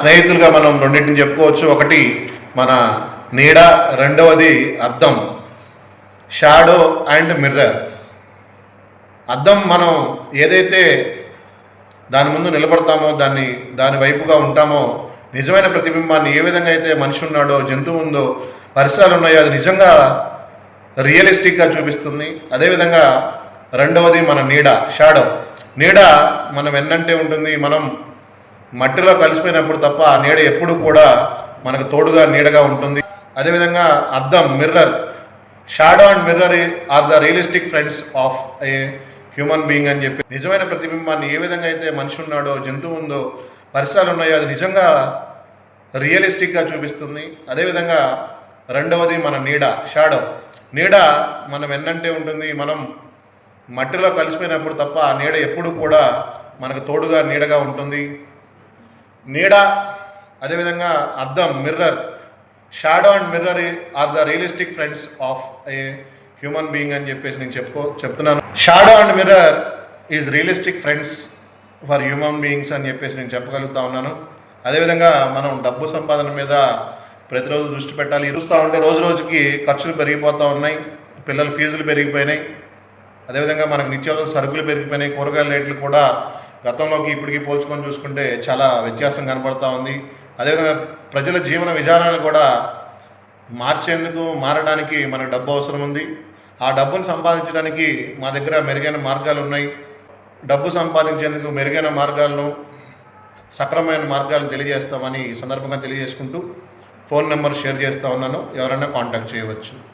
స్నేహితులుగా మనం రెండింటిని చెప్పుకోవచ్చు. ఒకటి మన నీడ రెండవది అద్దం షాడో అండ్ మిర్రర్. అద్దం మనం ఏదైతే దాని ముందు నిలబడతామో దాన్ని దాని వైపుగా ఉంటామో నిజమైన ప్రతిబింబాన్ని ఏ విధంగా అయితే మనిషి ఉన్నాడో జంతువు ఉందో పరిసరాలు ఉన్నాయో అది నిజంగా రియలిస్టిక్గా చూపిస్తుంది. అదేవిధంగా రెండవది మన నీడ షాడో. నీడ మనం ఎన్నంటే ఉంటుంది? మనం మట్టిలో కలిసిపోయినప్పుడు తప్ప ఆ నీడ ఎప్పుడు కూడా మనకు తోడుగా నీడగా ఉంటుంది. అదేవిధంగా అద్దం mirror shadow and mirror are the realistic friends of a human being అని చెప్పి. నిజమైన ప్రతిబింబాన్ని ఏ విధంగా అయితే మనిషి ఉన్నాడో జంతువు ఉందో పరిసరాలు ఉన్నాయో అది నిజంగా రియలిస్టిక్గా చూపిస్తుంది. అదేవిధంగా రెండవది మన నీడ షాడో. నీడ మనం ఎన్నంటే ఉంటుంది మనం మట్టిలో కలిసిపోయినప్పుడు తప్ప ఆ నీడ ఎప్పుడు కూడా మనకు తోడుగా నీడగా ఉంటుంది. నీడ అదేవిధంగా అద్దం mirror shadow and mirror are the realistic friends of a human being అని చెప్పేసి నేను చెప్పుకో చెప్తున్నాను. Shadow and mirror is realistic friends for human beings అని చెప్పేసి నేను చెప్పగలుగుతా ఉన్నాను. అదేవిధంగా మనం డబ్బు సంపాదన మీద ప్రతిరోజు దృష్టి పెట్టాలి. చూస్తూ ఉంటే రోజు రోజుకి ఖర్చులు పెరిగిపోతూ ఉన్నాయి పిల్లల ఫీజులు పెరిగిపోయినాయి. అదేవిధంగా మనకు నిత్యావసర సరుకులు పెరిగిపోయినాయి కూరగాయల రేట్లు కూడా గతంలోకి ఇప్పటికి పోల్చుకొని చూసుకుంటే చాలా వ్యత్యాసం కనపడతా ఉంది. అదేవిధంగా ప్రజల జీవన విధానాలు కూడా మార్చేందుకు మారడానికి మనకు డబ్బు అవసరం ఉంది. ఆ డబ్బును సంపాదించడానికి మా దగ్గర మెరుగైన మార్గాలు ఉన్నాయి. డబ్బు సంపాదించేందుకు మెరుగైన మార్గాలను సక్రమైన మార్గాలను తెలియజేస్తామని ఈ సందర్భంగా తెలియజేసుకుంటూ ఫోన్ నెంబర్ షేర్ చేస్తూ ఉన్నాను. ఎవరైనా కాంటాక్ట్ చేయవచ్చు.